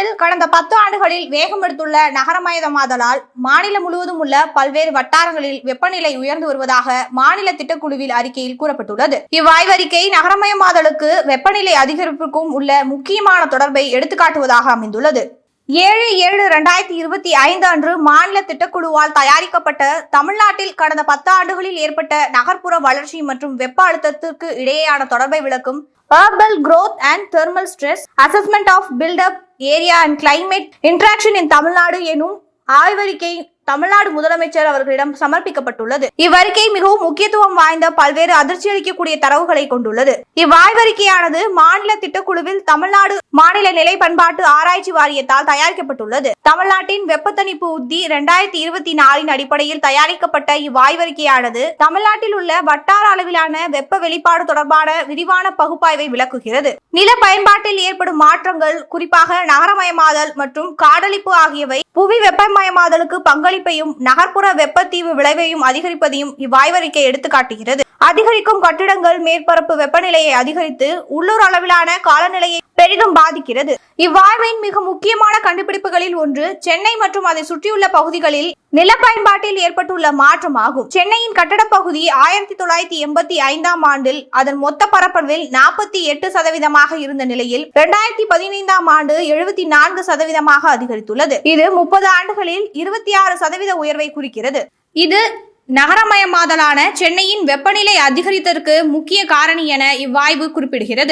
தமிழ்நாட்டில் கடந்த பத்து ஆண்டுகளில் வேகம் எடுத்துள்ள நகரமயமாதலால் மாநிலம் முழுவதும் உள்ள பல்வேறு வட்டாரங்களில் வெப்பநிலை உயர்ந்து வருவதாக மாநில திட்டக்குழுவில் அறிக்கையில் கூறப்பட்டுள்ளது. இவ்வாய்வறிக்கை நகரமயமாதலுக்கு வெப்பநிலை அதிகரிப்புக்கும் உள்ள முக்கியமான தொடர்பை எடுத்துக்காட்டுவதாக அமைந்துள்ளது. ஏழு ஏழு ரெண்டாயிரத்தி இருபத்தி ஐந்து அன்று மாநில திட்டக்குழுவால் தயாரிக்கப்பட்ட தமிழ்நாட்டில் கடந்த பத்து ஆண்டுகளில் ஏற்பட்ட நகர்ப்புற வளர்ச்சி மற்றும் வெப்ப அழுத்தத்திற்கு இடையேயான தொடர்பை விளக்கும் urban growth and thermal stress assessment of build up and climate interaction in Tamil Nadu எனும் ஆய்வறிக்கை தமிழ்நாடு முதலமைச்சர் அவர்களிடம் சமர்ப்பிக்கப்பட்டுள்ளது. இவ்வறிக்கை மிகவும் முக்கியத்துவம் வாய்ந்த பல்வேறு அதிர்ச்சி அளிக்கக்கூடிய தரவுகளை கொண்டுள்ளது. இவ்வாய்வறிக்கையானது மாநில திட்டக்குழுவில் தமிழ்நாடு மாநில நிலை பண்பாட்டு ஆராய்ச்சி வாரியத்தால் தயாரிக்கப்பட்டுள்ளது. தமிழ்நாட்டின் வெப்பத்தணிப்பு உத்தி இரண்டாயிரத்தி இருபத்தி நாலின் அடிப்படையில் தயாரிக்கப்பட்ட இவ்வாய்வறிக்கையானது தமிழ்நாட்டில் உள்ள வட்டார அளவிலான வெப்ப வெளிப்பாடு தொடர்பான விரிவான பகுப்பாய்வை விளக்குகிறது. நில பயன்பாட்டில் ஏற்படும் மாற்றங்கள் குறிப்பாக நகரமயமாதல் மற்றும் காடழிப்பு ஆகியவை புவி வெப்பமயமாதலுக்கு பங்களிப்பையும் நகர்ப்புற வெப்பத்தீவு விளைவையும் அதிகரிப்பதையும் இவ்வாய்வறிக்கை எடுத்துக்காட்டுகிறது. அதிகரிக்கும் கட்டிடங்கள் மேற்பரப்பு வெப்பநிலையை அதிகரித்து உள்ளூர் அளவிலான காலநிலையை பெரிதும் பாதிக்கிறது. இவ்வாய்வின் மிக முக்கியமான கண்டுபிடிப்புகளில் ஒன்று சென்னை மற்றும் அதை சுற்றியுள்ள பகுதிகளில் நில பயன்பாட்டில் ஏற்பட்டுள்ள மாற்றம் ஆகும் சென்னையின் கட்டட பகுதி ஆயிரத்தி தொள்ளாயிரத்தி எண்பத்தி ஐந்தாம் ஆண்டில் அதன் மொத்த பரப்பளவில் நாற்பத்தி எட்டு சதவீதமாக இருந்த நிலையில் இரண்டாயிரத்தி பதினைந்தாம் ஆண்டு எழுபத்தி நான்கு சதவீதமாக அதிகரித்துள்ளது. இது முப்பது ஆண்டுகளில் இருபத்தி ஆறு சதவீத உயர்வை குறிக்கிறது. இது நகரமயமாதலான சென்னையின் வெப்பநிலை அதிகரித்ததற்கு முக்கிய காரணி என இவ்வாய்வு குறிப்பிடுகிறது.